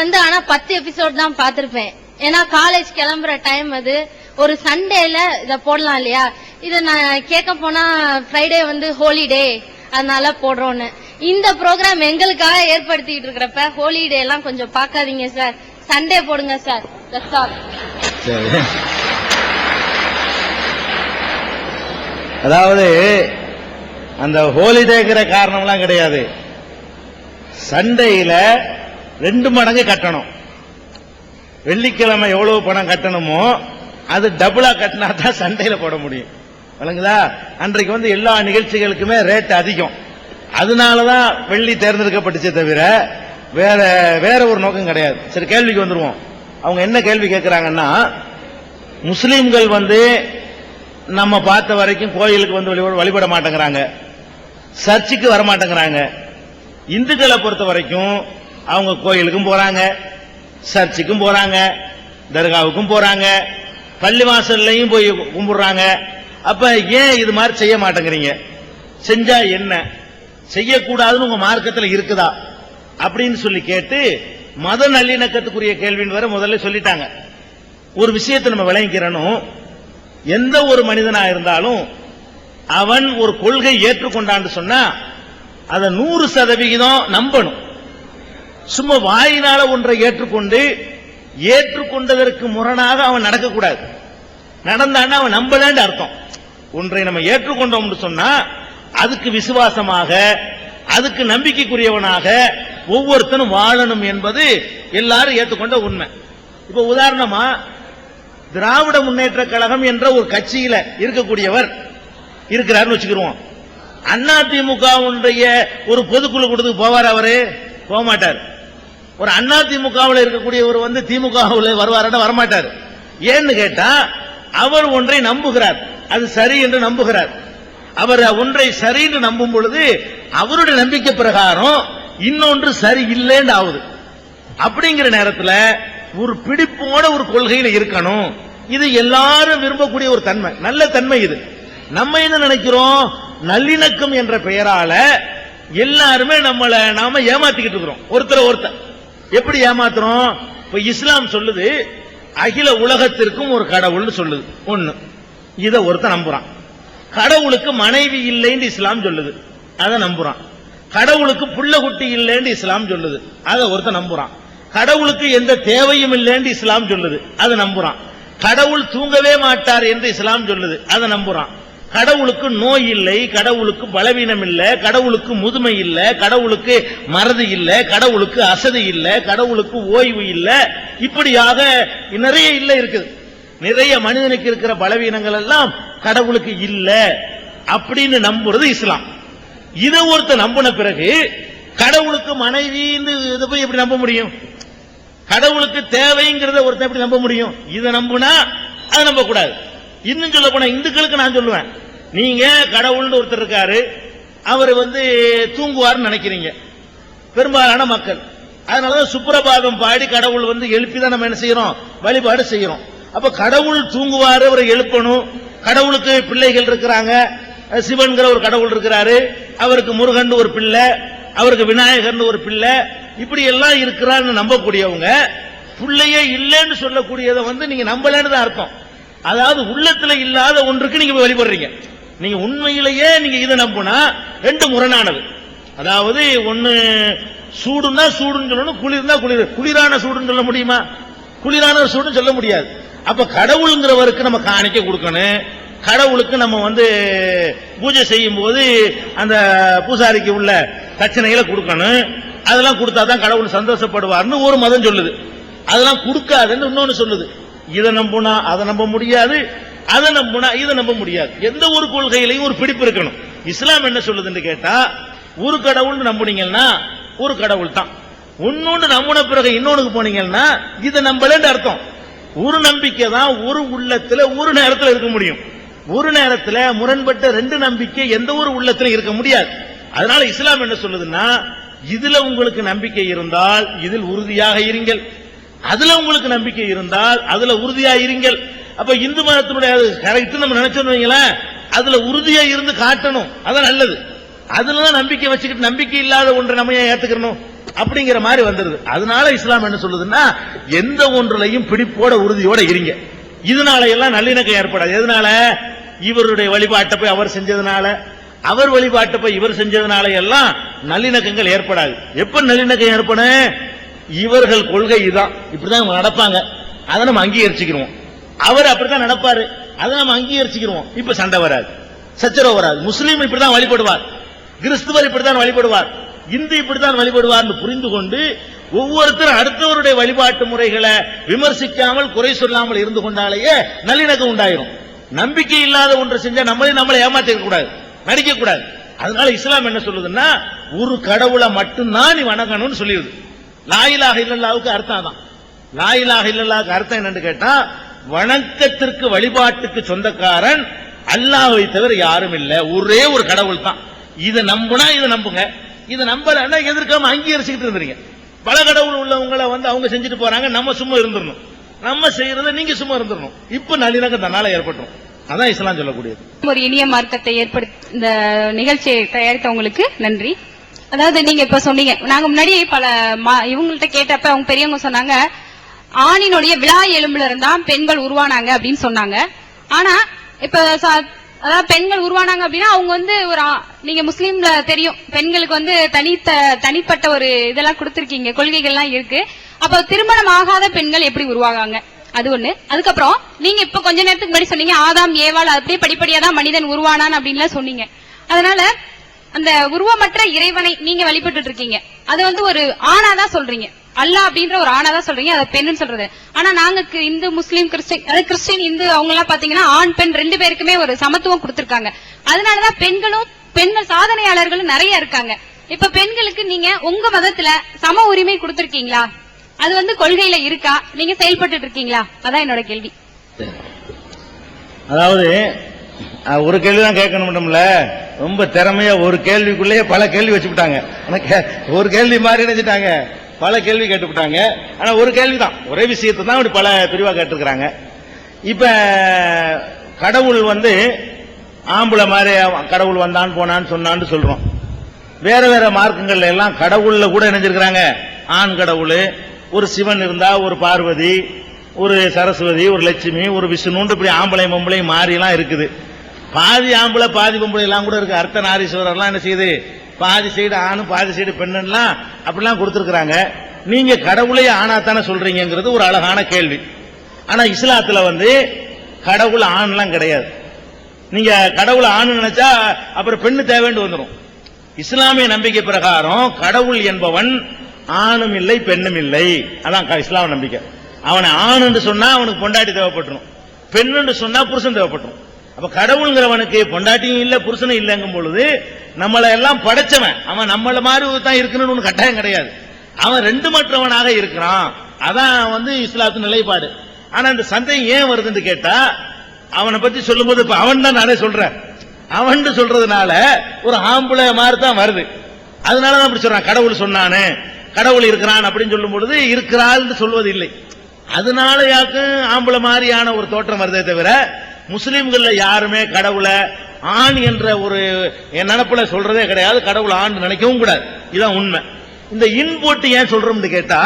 வந்து ஆனா பத்து எபிசோட் தான் பாத்திருப்பேன் ஏன்னா காலேஜ் கிளம்புற டைம் அது. ஒரு சண்டேல இத போடலாம் இல்லையா? இத நான் கேட்க போனா ஃப்ரைடே வந்து ஹோலிடே அதனால போடுறோம்னு இந்த ப்ரோக்ராம் எங்களுக்காக ஏற்படுத்திட்டு இருக்கிறப்ப ஹோலிடே எல்லாம் கொஞ்சம் பாக்காதீங்க சார் சண்டே போடுங்க சார். அதாவது அந்த ஹோலிடேங்கிற காரணம்லாம் கிடையாது. சண்டையில ரெண்டு மடங்கு கட்டணும். வெள்ளிக்கிழமை எவ்வளவு பணம் கட்டணுமோ அது டபுளா கட்டினா தான் சண்டையில போட முடியும். விளங்குதா? அன்றைக்கு வந்து எல்லா நிகழ்ச்சிகளுக்குமே ரேட் அதிகம். அதனாலதான் வெள்ளி தேர்ந்தெடுக்கப்பட்டுச்சே தவிர வேற வேற ஒரு நோக்கம் கிடையாது. சரி கேள்விக்கு வந்துருவோம். அவங்க என்ன கேள்வி கேட்கிறாங்கன்னா முஸ்லீம்கள் வந்து நம்ம பார்த்த வரைக்கும் கோயிலுக்கு வந்து வழிபட வழிபட மாட்டேங்கிறாங்க. சர்ச்சுக்கு வர மாட்டேங்கிறாங்க இந்துக்களை பொறுத்த வரைக்கும் அவங்க கோயிலுக்கும் போறாங்க சர்ச்சுக்கும் போறாங்க தர்காவுக்கும் போறாங்க பள்ளிவாசல்லையும் போய் கும்பிடுறாங்க. அப்ப ஏன் இது மாதிரி செய்ய மாட்டேங்கிறீங்க? செஞ்சா என்ன? செய்யக்கூடாதுன்னு உங்க மார்க்கத்தில் இருக்குதா? அப்படின்னு சொல்லி கேட்டு மத நல்லிணக்கத்துக்குரிய கேள்வின்னு வர முதல்ல சொல்லிட்டாங்க. ஒரு விஷயத்தை நம்ம விளங்கிக்கிறனும் எந்த ஒரு மனிதனா இருந்தாலும் அவன் ஒரு கொள்கை ஏற்றுக்கொண்டான்னு சொன்னா அதை நூறு சதவிகிதம் நம்பணும். சும்மா வாயினால ஒன்றை ஏற்றுக்கொண்டு ஏற்றுக்கொண்டதற்கு முரணாக அவன் நடக்கக்கூடாது. நடந்தான்னா அவன் நம்பலன்னு அர்த்தம். ஒன்றை நம்ம ஏற்றுக்கொண்டோம்னு சொன்னா அதுக்கு விசுவாசமாக அதுக்கு நம்பிக்கைக்குரியவனாக ஒவ்வொருத்தனும் வாழணும் என்பது எல்லாரும் ஏற்றுக்கொண்ட உண்மை. இப்ப உதாரணமா திராவிட முன்னேற்ற கழகம் என்ற ஒரு கட்சியில இருக்கக்கூடியவர் இருக்கிறாருன்னு வச்சுக்கிருவோம். அண்ணா ஒன்றைய ஒரு பொதுக்குழு கொடுத்து போவார் அவரு? போக மாட்டார் ஒரு அண்ணா திமுகவில் இருக்கக்கூடியவர் வந்து திமுகவில் வருவாருன்னா வரமாட்டார். ஏன்னு கேட்டா அவர் ஒன்றை நம்புகிறார். அது சரி என்று நம்புகிறார். அவர் ஒன்றை சரி என்று நம்பும் பொழுது அவருடைய நம்பிக்கை பிரகாரம் இன்னொன்று சரி இல்லைன்னு ஆகுது அப்படிங்கிற நேரத்தில் ஒரு பிடிப்போட ஒரு கொள்கையில் இருக்கணும். இது எல்லாரும் விரும்பக்கூடிய ஒரு தன்மை. நல்ல தன்மை இது. நம்ம என்ன நினைக்கிறோம்? நல்லிணக்கம் என்ற பெயரால எல்லாருமே நம்மள நாம ஏமாத்திக்கிட்டு இருக்கிறோம். ஒருத்தர் ஒருத்தர். எப்படி ஏமாத்துறோம்? இப்ப இஸ்லாம் சொல்லுது அகில உலகத்திற்கும் ஒரு கடவுள்னு சொல்லுது. ஒண்ணு. இத ஒருத்தன் நம்புறான். கடவுளுக்கு மனைவி இல்லைன்னு இஸ்லாம் சொல்லுது. அதை நம்புறான். கடவுளுக்கு புள்ள குட்டி இல்லைன்னு இஸ்லாம் சொல்லுது. அதை ஒருத்தன் நம்புறான். கடவுளுக்கு எந்த தேவையும் இல்லைன்னு இஸ்லாம் சொல்லுது. அதை நம்புறான். கடவுள் தூங்கவே மாட்டார் என்று இஸ்லாம் சொல்லுது. அதை நம்புறான். கடவுளுக்கு நோய் இல்லை கடவுளுக்கு பலவீனம் இல்லை கடவுளுக்கு முதுமை இல்லை கடவுளுக்கு மறதி இல்லை கடவுளுக்கு அசதி இல்லை கடவுளுக்கு ஓய்வு இல்லை. இப்படியாக நிறைய இல்லை இருக்குது. நிறைய மனிதனுக்கு இருக்கிற பலவீனங்கள் எல்லாம் கடவுளுக்கு இல்லை அப்படின்னு நம்புறது இஸ்லாம். இதை ஒருத்த நம்பின பிறகு கடவுளுக்கு மனைவின்னு இதை போய் எப்படி நம்ப முடியும்? கடவுளுக்கு தேவைங்கிறத ஒருத்தன் எப்படி நம்ப முடியும்? இதை நம்புனா அதை நம்ப கூடாது இன்னும் சொல்ல போனா இந்துக்களுக்கு நான் சொல்லுவேன். நீங்க கடவுள்னு ஒருத்தர் இருக்காரு அவர் வந்து தூங்குவார்னு நினைக்கிறீங்க. பெரும்பாலான மக்கள். அதனாலதான் சுப்பிரபாதம் பாடி கடவுள் வந்து எழுப்பி தான் நம்ம என்ன செய்யறோம்? வழிபாடு செய்யறோம். அப்ப கடவுள் தூங்குவாரு அவரை எழுப்பணும். கடவுளுக்கு பிள்ளைகள் இருக்கிறாங்க. சிவன்கிற ஒரு கடவுள் இருக்கிறாரு. அவருக்கு முருகன் ஒரு பிள்ளை. அவருக்கு விநாயகர்னு ஒரு பிள்ளை. இப்படி எல்லாம் இருக்கிறான்னு நம்பக்கூடியவங்க பிள்ளையே இல்லைன்னு சொல்லக்கூடியதை வந்து நீங்க நம்பலன்னு தான் அர்த்தம். அதாவது உள்ளத்துல இல்லாத ஒன்றுக்கு நீங்க வழிபடுறீங்க. நீங்க உண்மையிலேயே நீங்க இதை நம்புனா ரெண்டு முரணானது. அதாவது ஒன்னு சூடுன்னா சூடுன்னு சொல்லணும் குளிர்னா குளிர். குளிரான சூடுன்னு சொல்ல முடியுமா? குளிரான சூடுன்னு சொல்ல முடியாது. அப்ப கடவுளுங்கிறவருக்கு நம்ம காணிக்க கொடுக்கணும். கடவுளுக்கு நம்ம வந்து பூஜை செய்யும் போது அந்த பூசாரிக்கு உள்ள தட்சணைகளை கொடுக்கணும். அதெல்லாம் கொடுத்தா தான் கடவுள் சந்தோஷப்படுவார்னு ஒரு மதம் சொல்லுது. அதெல்லாம் கொடுக்காதுன்னு இன்னொன்னு சொல்லுது. இதை நம்புனா அதை நம்ப முடியாது. அதை நம்புனா இதை நம்ப முடியாது. எந்த ஒரு கொள்கையிலையும் ஒரு பிடிப்பு இருக்கணும். இஸ்லாம் என்ன சொல்லுதுன்னு கேட்டா ஒரு கடவுள்னு நம்புனீங்கன்னா ஒரு கடவுள் தான். ஒன்னொன்று நம்பின பிறகு இன்னொன்னுக்கு போனீங்கன்னா இதை நம்பலன்னு அர்த்தம். ஒரு நம்பிக்கை தான் ஒரு உள்ளத்துல ஒரு நேரத்தில் இருக்க முடியும். ஒரு நேரத்துல முரண்பட்ட ரெண்டு நம்பிக்கை எந்த ஒரு உள்ளத்துல இருக்க முடியாது. அதனால இஸ்லாம் என்ன சொல்லுதுன்னா இதுல உங்களுக்கு நம்பிக்கை இருந்தால் இதில் உறுதியாக இருங்கள். அதுல உங்களுக்கு நம்பிக்கை இருந்தால் அதுல உறுதியா இருங்கள். அப்ப இந்து மதத்தினுடைய கரெக்ட் நம்ம நினைச்சோம் வைங்களேன் அதுல உறுதியா இருந்து காட்டணும். அதான் நல்லது. அதுலதான் நம்பிக்கை வச்சுக்கிட்டு நம்பிக்கை இல்லாத ஒன்றை நம்ம ஏன் ஏத்துக்கணும்? அப்படிங்கிற மாதிரி வந்துருது. அதனால இஸ்லாம் என்ன சொல்லுதுன்னா எந்த ஒன்றுலையும் பிடிப்போட உறுதியோட இருங்க. இதனால எல்லாம் நல்லிணக்கம் ஏற்படாது. எதனால? இவருடைய வழிபாட்டை போய் அவர் செஞ்சதுனால. அவர் வழிபாட்டை போய் இவர் செஞ்சதுனால எல்லாம் நல்லிணக்கங்கள் ஏற்படாது. எப்ப நல்லிணக்கம் ஏற்படும்? இவர்கள் கொள்கை இதுதான் இப்படிதான் நடப்பாங்க. அதை நம்ம அங்கீகரிச்சுக்கிறோம் அவர் அப்படித்தான் நடப்பாரு அதை நம்ம அங்கீகரிச்சுக்கிறோம் இப்ப சண்டை வராது. சச்சரவு வராது. முஸ்லீம் இப்படிதான் வழிபடுவார். கிறிஸ்துவர் இப்படித்தான் வழிபடுவார். இந்து இப்படித்தான் வழிபடுவார்னு புரிந்து கொண்டு ஒவ்வொருத்தரும் அடுத்தவருடைய வழிபாட்டு முறைகளை விமர்சிக்காமல் குறை சொல்லாமல் இருந்து கொண்டாலேயே நல்லிணக்கம் உண்டாயிரும். நம்பிக்கை இல்லாத ஒன்றை செஞ்சா நம்மளே நம்மளை ஏமாத்திக்க கூடாது. நடிக்க கூடாது. அதனால இஸ்லாம் என்ன சொல்லுதுன்னா ஒரு கடவுளை மட்டும்தான் நீ வணங்கணும்னு சொல்லிடுது. லாயிலாக இல்லல்லாவுக்கு அர்த்தம் தான் லாயிலாக இல்லல்லாவுக்கு அர்த்தம் என்னன்னு கேட்டா வணக்கத்திற்கு வழிபாட்டுக்கு சொந்தக்காரன் அல்லாஹ்வை தவிர யாரும் இல்லை. ஒரே ஒரு கடவுள் தான். இதை நம்புனா இதை நம்புங்க. இதை நம்பலன்னா எதிர்க்காம அங்கீகரிச்சுக்கிட்டு இருந்துறீங்க பல கடவுள் உள்ளவங்கள வந்து அவங்க செஞ்சுட்டு போறாங்க. நம்ம சும்மா இருந்துடணும் நம்ம செய்யறத நீங்க சும்மா இருந்துடணும் இப்ப நல்லிணக்கம் தன்னால ஏற்பட்டுரும். அதான் இஸ்லாம் சொல்லக்கூடியது. ஒரு இனிய மார்க்கத்தை ஏற்படுத்த இந்த நிகழ்ச்சியை தயாரித்தவங்களுக்கு நன்றி. அதாவது நீங்க இப்ப சொன்னீங்க நாங்க முன்னாடி பல மா- இவங்கள்ட்ட கேட்டப்ப அவங்க பெரியவங்க சொன்னாங்க ஆணினுடைய விழா எலும்புல இருந்தா பெண்கள் உருவானாங்க அப்படின்னு சொன்னாங்க. ஆனா இப்ப அதாவது பெண்கள் உருவானாங்க அப்படின்னா அவங்க வந்து ஒரு நீங்க முஸ்லீம்ல தெரியும். பெண்களுக்கு வந்து தனித்த தனிப்பட்ட ஒரு இதெல்லாம் கொடுத்துருக்கீங்க. கொள்கைகள்லாம் இருக்கு. அப்ப திருமணம் ஆகாத பெண்கள் எப்படி உருவாகாங்க? அது ஒண்ணு. அதுக்கப்புறம் நீங்க இப்ப கொஞ்ச நேரத்துக்கு முன்னாடி சொன்னீங்க ஆதாம் ஏவாள் அப்படியே படிப்படியா தான் மனிதன் உருவானான் அப்படின்லாம் சொன்னீங்க. அதனால அந்த உருவமற்ற இறைவனை நீங்க வழிபட்டு இருக்கீங்க. அது வந்து ஒரு ஆணாதான் சொல்றீங்க. அல்லா அப்படின்ற ஒரு ஆணா தான் சொல்றீங்க அதை பெண்ணுன்னு சொல்றது. ஆனா நாங்க இந்து முஸ்லீம் கிறிஸ்டின் அதாவது கிறிஸ்டின் இந்து அவங்க எல்லாம் பாத்தீங்கன்னா ஆண் பெண் ரெண்டு பேருக்குமே ஒரு சமத்துவம் கொடுத்திருக்காங்க. அதனாலதான் பெண்களும் பெண்கள் சாதனையாளர்களும் நிறைய இருக்காங்க. இப்ப பெண்களுக்கு நீங்க உங்க மதத்துல சம உரிமை கொடுத்திருக்கீங்களா? அது வந்து கொள்கையில இருக்கா? நீங்க செயல்பட்டு இருக்கீங்களா? அதான் என்னோட கேள்வி. அதாவது ஒரு கேள்வி தான் மட்டும்ல ரொம்ப திறமையா ஒரு கேள்விக்குள்ளேயே பல கேள்வி வச்சுக்கிட்டாங்க கே- ஒரு கேள்வி மாதிரி நினைச்சிட்டாங்க. பல கேள்வி கேட்டுவிட்டாங்க ஆனா ஒரு கேள்வி தான் ஒரே விஷயத்தை தான் இப்படி பல பிரிவா கேட்டிருக்கிறாங்க. இப்ப கடவுள் வந்து ஆம்பளை மாதிரி கடவுள் வந்தான் போனான்னு சொன்னான்னு சொல்றோம். வேற வேற மார்க்கங்கள்ல எல்லாம் கடவுள்ல கூட இணைஞ்சிருக்கிறாங்க. ஆண் கடவுள் ஒரு சிவன் இருந்தா ஒரு பார்வதி ஒரு சரஸ்வதி ஒரு லட்சுமி ஒரு விஷ்ணுன்னு இப்படி ஆம்பளை பொம்பளை மாறி எல்லாம் இருக்குது. பாதி ஆம்பளை பாதி பொம்பளை எல்லாம் கூட இருக்கு. அர்த்த நாரீஸ்வரர்லாம் என்ன செய்யுது? பாதி சைடு ஆணும் பாதி சைடு பெண்ணுலாம் அப்படிலாம் கொடுத்துருக்குறாங்க. நீங்க கடவுளே தானே சொல்றீங்கிறது ஒரு அழகான கேள்வி. ஆனா இஸ்லாத்துல வந்து கடவுள் ஆண்லாம் கிடையாது. நீங்க கடவுள் ஆண் நினைச்சா அப்புறம் பெண்ணு தேவைன்னு வந்துடும் இஸ்லாமிய நம்பிக்கை பிரகாரம் கடவுள் என்பவன் ஆணும் இல்லை பெண்ணும் இல்லை. அதான் க- நம்பிக்கை. அவனை ஆண் என்று சொன்னா அவனுக்கு பொண்டாட்டி தேவைப்பட்டுரும். பெண் என்று சொன்னா புருஷன் தேவைப்பட்டுரும். அப்ப கடவுள்ங்கிறவனுக்கு பொண்டாட்டியும் இல்ல புருஷனும் இல்லைங்கும் பொழுது நம்மளை எல்லாம் படைச்சவன். அவன் நம்மள மாதிரி தான் இருக்கணும்னு ஒன்று கட்டாயம் கிடையாது. அவன் ரெண்டு மற்றவனாக இருக்கிறான். அதான் வந்து இஸ்லாத்து நிலைப்பாடு. ஆனா இந்த சந்தேகம் ஏன் வருதுன்னு கேட்டா அவனை பத்தி சொல்லும்போது இப்ப அவன் தான் நானே சொல்றேன். அவன் சொல்றதுனால ஒரு ஆம்பளை மாதிரி தான் வருது. அதனாலதான் அப்படி சொல்றான். கடவுள் சொன்னானே கடவுள் இருக்கிறான் அப்படின்னு சொல்லும் பொழுது இருக்கிறாள்னு சொல்வது இல்லை அதனால யாருக்கும் ஆம்பளை மாதிரியான ஒரு தோற்றம் வருதே தவிர முஸ்லிம்கள்ல யாருமே கடவுளை ஆண் என்ற ஒரு என் நினப்புல சொல்றதே கிடையாது கடவுள் ஆண் நினைக்கவும் கூடாது. இதுதான் உண்மை. இந்த இன் போட்டு ஏன் சொல்றோம்னு கேட்டா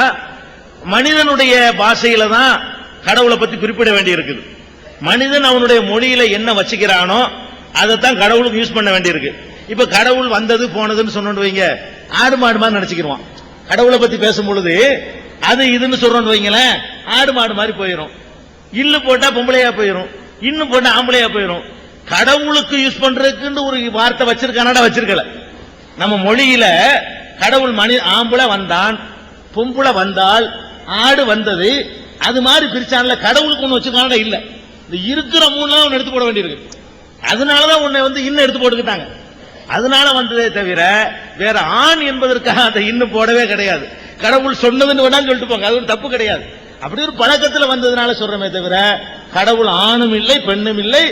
மனிதனுடைய பாஷையில தான் கடவுளை பத்தி குறிப்பிட வேண்டி இருக்குது மனிதன் அவனுடைய மொழியில என்ன வச்சுக்கிறானோ அதைத்தான் கடவுளுக்கு யூஸ் பண்ண வேண்டியிருக்கு. இப்ப கடவுள் வந்தது போனதுன்னு சொன்னோன்னு வைங்க ஆடு மாடு மாதிரி நினைச்சுக்கிடுவான் கடவுளை பத்தி பேசும் பொழுது அது இதுன்னு சொல்றோம்னு வைங்களேன் ஆடு மாடு மாதிரி போயிடும் இல்லு போட்டா பொம்பளையா போயிடும் இன்னும் போட்டா ஆம்பளையா போயிடும் கடவுளுக்கு யூஸ் பண்றதுக்குன்னு ஒரு வார்த்தை வச்சிருக்கானடா வச்சிருக்கல. நம்ம மொழியில கடவுள் மணி ஆம்பளை வந்தான் பொம்பளை வந்தால் ஆடு வந்தது அது மாதிரி பிரிச்சான்ல கடவுளுக்கு ஒண்ணு வச்சிருக்கானடா இல்ல. இந்த இருக்கிற மூணு ஒண்ணு எடுத்து போட வேண்டியிருக்கு. அதனாலதான் உன்னை வந்து இன்னும் எடுத்து போட்டுக்கிட்டாங்க. அதனால வந்ததே தவிர வேற ஆண் என்பதற்காக அதை இன்னும் போடவே கிடையாது. கடவுள் சொன்னதுன்னு வேணாலும் சொல்லிட்டு போங்க அது ஒரு தப்பு கிடையாது. அப்படி ஒரு பழக்கத்துல வந்ததுனால சொல்றமே தவிர கடவுள் ஆணும் இல்லை பெண்ணும் இல்லை